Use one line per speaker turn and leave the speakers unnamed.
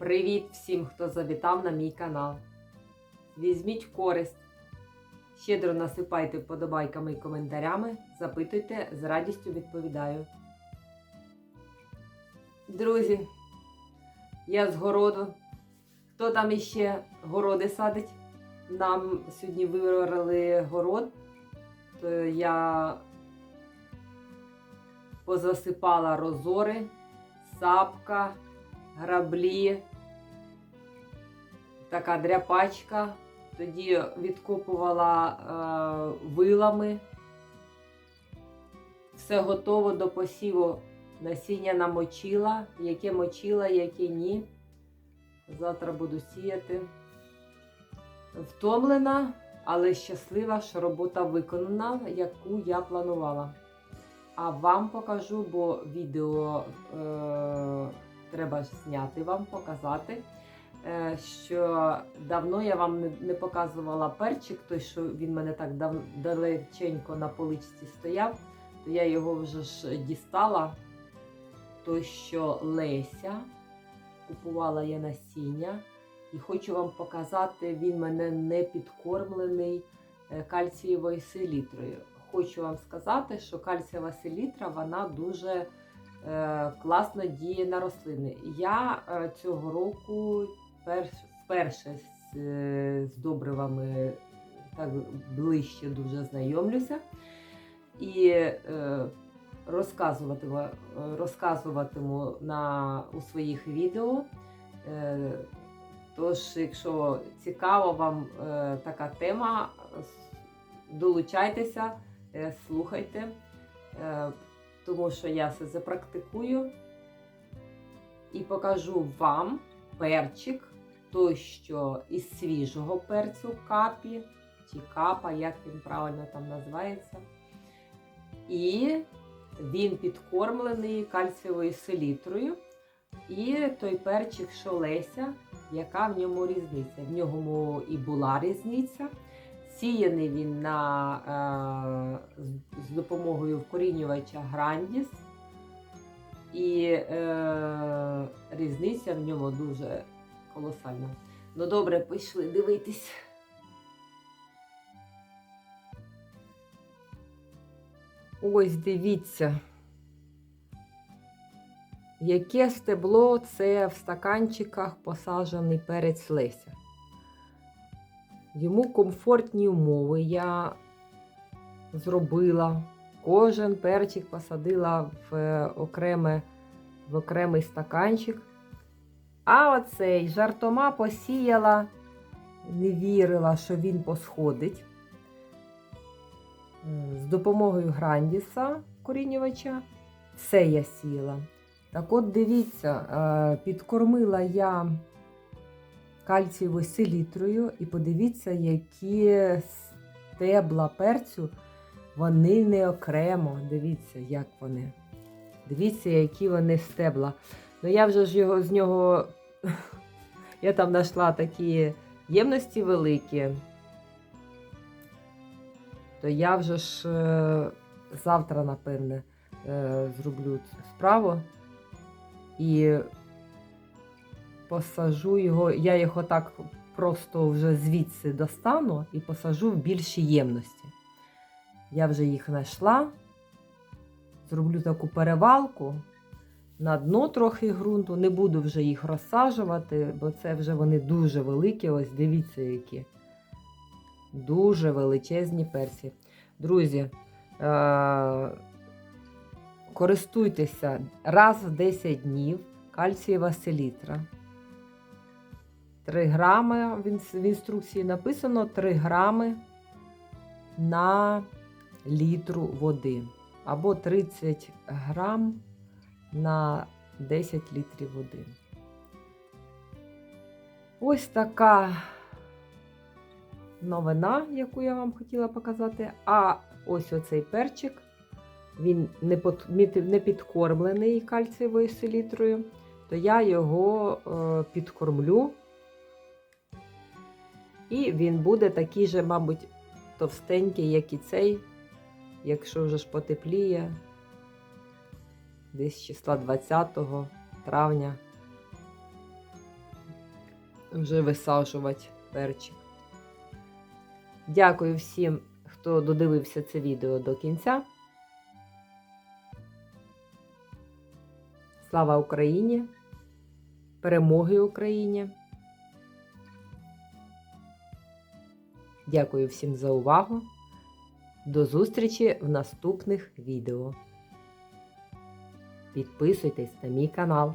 Привіт всім, хто завітав на мій канал. Візьміть користь. Щедро насипайте вподобайками і коментарями. Запитуйте, з радістю відповідаю. Друзі, я з городу. Хто там іще городи садить? Нам сьогодні виорали город, то я позасипала розори, сапка, граблі, така дряпачка. Тоді відкопувала е, вилами. Все готово до посіву. Насіння намочила, яке мочила, яке ні. Завтра буду сіяти. Втомлена, але щаслива, що робота виконана, яку я планувала. А вам покажу, бо відео е, треба зняти вам, показати. Е, що давно я вам не, показувала перчик, той, що він мене так дав, далеченько на поличці стояв, то я його вже ж дістала. Той, що Леся, купувала я насіння. І хочу вам показати, він мене не підкормлений е, кальцієвою селітрою. Хочу вам сказати, що кальцієва селітра вона дуже класно діє на рослини. Я е, цього року вперше з, е, з добривами так ближче дуже знайомлюся. І е, розказуватиму, е, розказуватиму на, у своїх відео. Е, Тож, якщо цікава вам е, така тема, долучайтеся, е, слухайте, е, тому що я все запрактикую і покажу вам перчик, той, що із свіжого перцю капі, чи капа, як він правильно там називається. І він підкормлений кальцієвою селітрою. І той перчик, що Леся, яка в ньому різниця? В ньому і була різниця. Сіяний він на, е, з- допомогою вкорінювача Грандіс. І е, різниця в ньому дуже колосальна. Ну добре, пішли дивитись. Ось дивіться. Яке стебло це в стаканчиках посаджений перець Леся. Йому комфортні умови я зробила. Кожен перчик посадила в, е, окреме, в окремий стаканчик. А оцей жартома посіяла, не вірила, що він посходить. З допомогою Грандіса корінювача все я сіяла. Так от дивіться, е, підкормила я кальцієвою селітрою, і подивіться, які стебла перцю, вони не окремо. Дивіться, як вони. Дивіться, які вони стебла. Ну я вже ж його з нього. Я там знайшла такі ємності великі. То я вже ж е, завтра, напевне, е, зроблю цю справу і посажу його. Я його так просто вже звідси достану і посажу в більші ємності. Я вже їх знайшла, зроблю таку перевалку на дно трохи ґрунту. Не буду вже їх розсаджувати, бо це вже вони дуже великі. Ось дивіться, які. Дуже величезні персі. Друзі, е- користуйтеся раз в 10 днів кальцієва селітра. 3 грами, в інструкції написано 3 грами на літру води. Або 30 грам на 10 літрів води. Ось така новина, яку я вам хотіла показати. А ось оцей перчик. Він не підкормлений кальцієвою селітрою, то я його е, підкормлю. І він буде такий же, мабуть, товстенький, як і цей, якщо вже ж потепліє, десь числа 20 травня. вже висаджувати перчик. Дякую всім, хто додивився це відео до кінця. Слава Україні! Перемоги Україні! Дякую всім за увагу. До зустрічі в наступних відео. Підписуйтесь на мій канал.